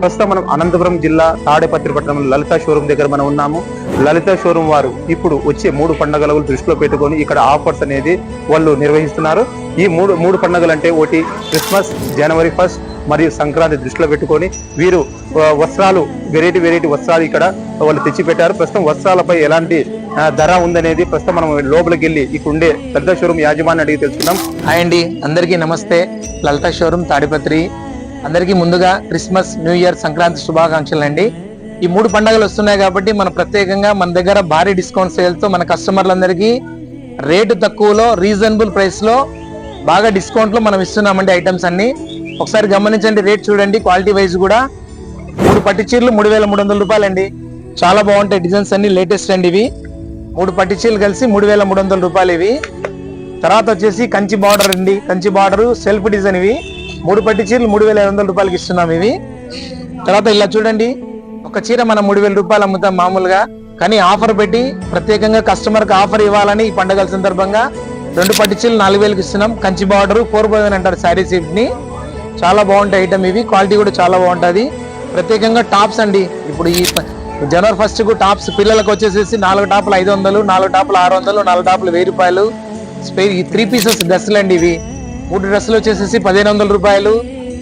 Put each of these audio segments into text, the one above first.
ప్రస్తుతం మనం అనంతపురం జిల్లా తాడేపత్రి పట్టణం లలిత షోరూమ్ దగ్గర మనం ఉన్నాము. లలిత షోరూమ్ వారు ఇప్పుడు వచ్చే మూడు పండుగలు దృష్టిలో పెట్టుకొని ఇక్కడ ఆఫర్స్ అనేది వాళ్ళు నిర్వహిస్తున్నారు. ఈ మూడు మూడు పండుగలు అంటే ఒకటి క్రిస్మస్ జనవరి ఫస్ట్ మరియు సంక్రాంతి దృష్టిలో పెట్టుకొని వీరు వస్త్రాలు వెరైటీ వెరైటీ వస్త్రాలు ఇక్కడ వాళ్ళు తెచ్చిపెట్టారు. ప్రస్తుతం వస్త్రాలపై ఎలాంటి ధర ఉందనేది ప్రస్తుతం మనం లోపలికి వెళ్ళి ఇక్కడ ఉండే లలిత షోరూమ్ యాజమాన్యం అడిగి తెలుసుకుందాం. హాయ్ అండి అందరికీ నమస్తే. లలిత షోరూమ్ తాడిపత్రి అందరికీ ముందుగా క్రిస్మస్ న్యూ ఇయర్ సంక్రాంతి శుభాకాంక్షలు అండి ఈ మూడు పండుగలు వస్తున్నాయి కాబట్టి మన ప్రత్యేకంగా మన దగ్గర భారీ డిస్కౌంట్ సేల్తో మన కస్టమర్లందరికీ రేటు తక్కువలో రీజనబుల్ ప్రైస్లో బాగా డిస్కౌంట్లో మనం ఇస్తున్నామండి ఐటమ్స్ అన్నీ. ఒకసారి గమనించండి రేట్ చూడండి క్వాలిటీ వైజ్ కూడా. మూడు పట్టు చీరలు మూడు వేల మూడు వందల రూపాయలండి. చాలా బాగుంటాయి డిజైన్స్ అన్ని లేటెస్ట్ అండి ఇవి. మూడు పట్టు చీరలు కలిసి మూడు వేల మూడు వందల రూపాయలు ఇవి. తర్వాత వచ్చేసి కంచి బార్డర్ అండి. కంచి బార్డర్ సెల్ఫ్ డిజైన్ ఇవి. మూడు పట్టి చీరలు మూడు వేల ఐదు వందల రూపాయలకి ఇస్తున్నాం ఇవి. తర్వాత ఇలా చూడండి ఒక చీర మనం మూడు వేల రూపాయలు అమ్ముతాం మామూలుగా కానీ ఆఫర్ పెట్టి ప్రత్యేకంగా కస్టమర్కి ఆఫర్ ఇవ్వాలని ఈ పండుగల సందర్భంగా రెండు పట్టి చీరలు నాలుగు వేలకి ఇస్తున్నాం. కంచి బార్డర్ ఫోర్ థౌసండ్ అంటారు శారీ సీట్ని. చాలా బాగుంటాయి ఐటమ్ ఇవి క్వాలిటీ కూడా చాలా బాగుంటుంది. ప్రత్యేకంగా టాప్స్ అండి ఇప్పుడు ఈ జనవరి ఫస్ట్కు టాప్స్ పిల్లలకు వచ్చేసేసి నాలుగు టాపులు ఐదు వందలు నాలుగు టాపులు ఆరు వందలు నాలుగు టాపులు వెయ్యి రూపాయలు. స్పే- ఈ త్రీ పీసెస్ డ్రెస్సులు అండి ఇవి. మూడు డ్రెస్సులు వచ్చేసేసి పదిహేను వందల రూపాయలు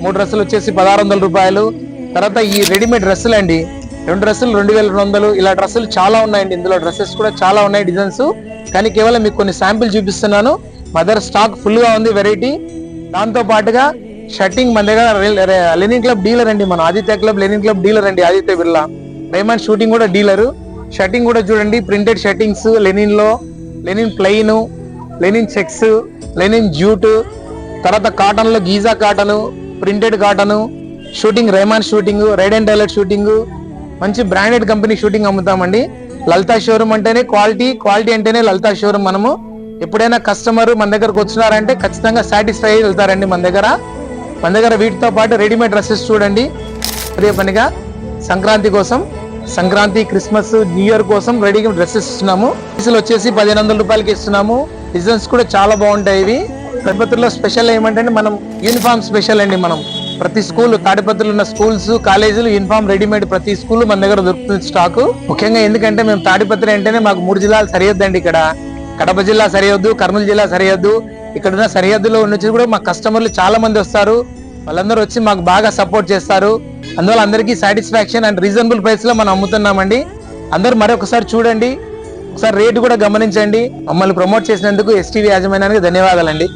మూడు డ్రెస్సులు వచ్చేసి పదహారు వందల రూపాయలు. తర్వాత ఈ రెడీమేడ్ డ్రెస్సులు అండి. రెండు డ్రెస్సులు రెండు వేల రెండు వందలు. ఇలా డ్రెస్సులు చాలా ఉన్నాయండి. ఇందులో డ్రెస్సెస్ కూడా చాలా ఉన్నాయి డిజైన్స్. కానీ కేవలం మీకు కొన్ని శాంపిల్ చూపిస్తున్నాను. మదర్ స్టాక్ ఫుల్గా ఉంది వెరైటీ. దాంతో పాటుగా షర్టింగ్ మన దగ్గర లెనిన్ క్లబ్ డీలర్ అండి మన Aditya club linen club dealer అండి ఆదిత్య బిర్లా. డైమండ్ షూటింగ్ కూడా డీలరు. షర్టింగ్ కూడా చూడండి. Printed shirtings లెనిన్లో linen plain linen checks linen jute తర్వాత కాటన్లో Giza cotton printed cotton suiting Raymond suiting Reid and Taylor suiting మంచి branded company suiting అమ్ముతామండి. Lalitha showroom అంటేనే quality quality అంటేనే లలితా షోరూమ్ మనము. ఎప్పుడైనా కస్టమర్ మన దగ్గరకు వచ్చినారంటే ఖచ్చితంగా సాటిస్ఫై వెళ్తారండి మన దగ్గర. మన దగ్గర వీటితో పాటు రెడీమేడ్ డ్రెస్సెస్ చూడండి. అదే పనిగా సంక్రాంతి కోసం సంక్రాంతి క్రిస్మస్ న్యూ ఇయర్ కోసం రెడీగా డ్రెస్సెస్ ఇస్తున్నాము. డ్రెస్సులు వచ్చేసి పదిహేను వందల రూపాయలకి ఇస్తున్నాము. డిజైన్స్ కూడా చాలా బాగుంటాయి ఇవి. తాడిపత్రిలో స్పెషల్ ఏమంటే మనం యూనిఫామ్ స్పెషల్ అండి మనం. ప్రతి స్కూల్ తాడిపత్రులు ఉన్న స్కూల్స్ కాలేజీలు యూనిఫామ్ రెడీమేడ్ ప్రతి స్కూల్ మన దగ్గర దొరుకుతుంది స్టాక్ ముఖ్యంగా ఎందుకంటే మేము తాడిపత్రి అంటేనే మాకు మూడు జిల్లాలు సరిహద్దు అండి ఇక్కడ. కడప జిల్లా సరిహద్దు కర్నూలు జిల్లా సరిహద్దు ఇక్కడ ఉన్న సరిహద్దులో నుంచి కూడా మా కస్టమర్లు చాలా మంది వస్తారు. వాళ్ళందరూ వచ్చి మాకు బాగా సపోర్ట్ చేస్తారు. అందువల్ల అందరికీ సాటిస్ఫాక్షన్ అండ్ రీజనబుల్ ప్రైస్లో మనం అమ్ముతున్నామండి. అందరూ మరొకసారి చూడండి. ఒకసారి రేటు కూడా గమనించండి. మమ్మల్ని ప్రమోట్ చేసినందుకు ఎస్టీవీ యాజమాన్యానికి ధన్యవాదాలండి.